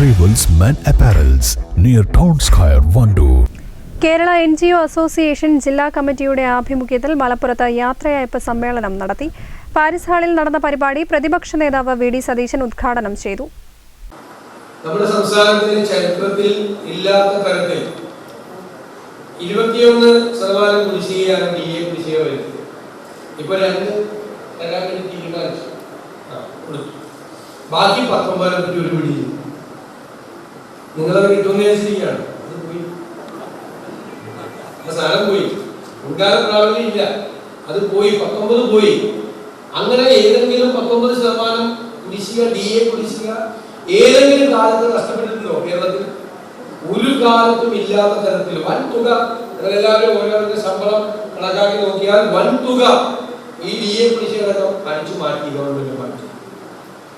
Arrivals men apparels near Town Square, Vandoor. Kerala N G O association ജില്ലാ കമ്മിറ്റിയുടെ ആഭിമുഖ്യത്തിൽ മലപ്പുറത്ത് യാത്രയയപ്പ് സമ്മേളനം നടത്തി. പാരിസ് ഹാളിൽ നടന്ന പരിപാടി പ്രതിപക്ഷ നേതാവ് വി ഡി സതീശൻ ഉദ്ഘാടനം ചെയ്തു. നമ്മുടെ സംസ്ഥാനത്തിന്റെ ചരിത്രത്തിൽ ഇല്ലാത്ത തരത്തിൽ ഇരുപത്തിയൊന്ന് ശതമാനം കുടിശ്ശികയാണ് ഡി എ കുടിശ്ശിക വരുന്നത്. ഇപ്പൊ രണ്ട് തരാൻ വേണ്ടി തീരുമാനിച്ചു. ബാക്കി പത്തൊമ്പതിനെ പറ്റി ഒരു പിടിയില്ല നിങ്ങളത് കിട്ടുന്നതനുസരിച്ചാണ് അത് പോയി. സാധനം പോയി. മുൻകാല പ്രാബല്യം ഇല്ല. അത് പോയി. പത്തൊമ്പത് പോയി. അങ്ങനെ ഏതെങ്കിലും പത്തൊമ്പത് ശതമാനം കുടിശ്ശിക ഡി എ കുടിശ്ശിക ഏതെങ്കിലും കാലത്ത് നഷ്ടപ്പെട്ടിട്ടുണ്ടോ കേരളത്തിൽ? ഒരു കാലത്തും ഇല്ലാത്ത തരത്തിൽ. വൻ തുക എല്ലാവരും ഓരോരുടെ ശമ്പളം കണക്കാക്കി നോക്കിയാൽ വൻ തുക ഈ ഡി എ കുടിശ്ശികളൊക്കെ അടിച്ചു മാറ്റി ഗവൺമെന്റ് മാറ്റി.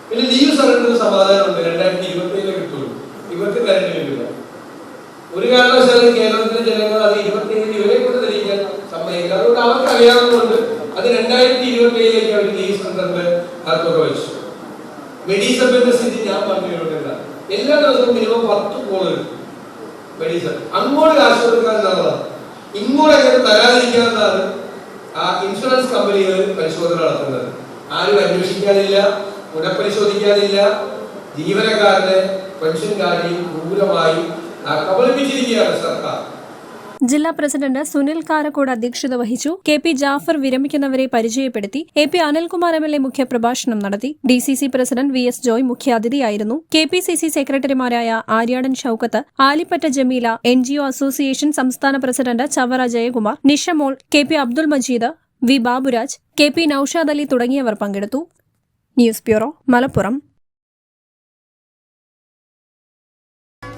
പിന്നെ ലീവ് സറണ്ടർ സമാധാനമുണ്ട്. രണ്ടായിരത്തി ഇരുപത്തി ഒരു കാരണവശാലും കേരളത്തിലെ ജനങ്ങൾ അത് ഇരുപത്തിയേഴ് ഇവരെ കൊണ്ട് തെളിയിക്കാൻ സമ്മതിക്കുക അതുകൊണ്ട് അവർക്ക് അറിയാവുന്നതുകൊണ്ട് അത് രണ്ടായിരത്തി ഇരുപത്തി ഏഴിലേക്ക് അവർ ഈ സന്ദർഭത്തിൽ തുക വെച്ചു മെഡിസബിന്റെ സ്ഥിതി ഞാൻ പറഞ്ഞിട്ടുണ്ട് എല്ലാ ദിവസവും മിനിമം പത്ത് കോൾ മെഡിസൺ അങ്ങോട്ട് കാശ് കൊടുക്കാൻ ഇങ്ങോട്ട് അങ്ങനെ തരാതിരിക്കാമെന്നാണ് ആ ഇൻഷുറൻസ് കമ്പനികൾ പരിശോധന നടത്തുന്നത്. ആരും അന്വേഷിക്കാനില്ല പുനഃപരിശോധിക്കാനില്ല. ജീവനക്കാരനെ പെൻഷൻകാരെയും ക്രൂരമായി കബളിപ്പിച്ചിരിക്കുകയാണ് സർക്കാർ. ജില്ലാ പ്രസിഡന്റ് സുനിൽ കാരക്കോട് അധ്യക്ഷത വഹിച്ചു. കെ പി ജാഫർ വിരമിക്കുന്നവരെ പരിചയപ്പെടുത്തി. A P Anilkumar M L A മുഖ്യപ്രഭാഷണം നടത്തി. D C C president V S Joy മുഖ്യാതിഥിയായിരുന്നു. K P C C സെക്രട്ടറിമാരായ Aryadan Shoukath Alippatta Jameela N G O association സംസ്ഥാന president Chavara Jayakumar Nishamol K P Abdul Majeed V Baburaj K P Noushad Ali തുടങ്ങിയവർ പങ്കെടുത്തു. News bureau Malappuram.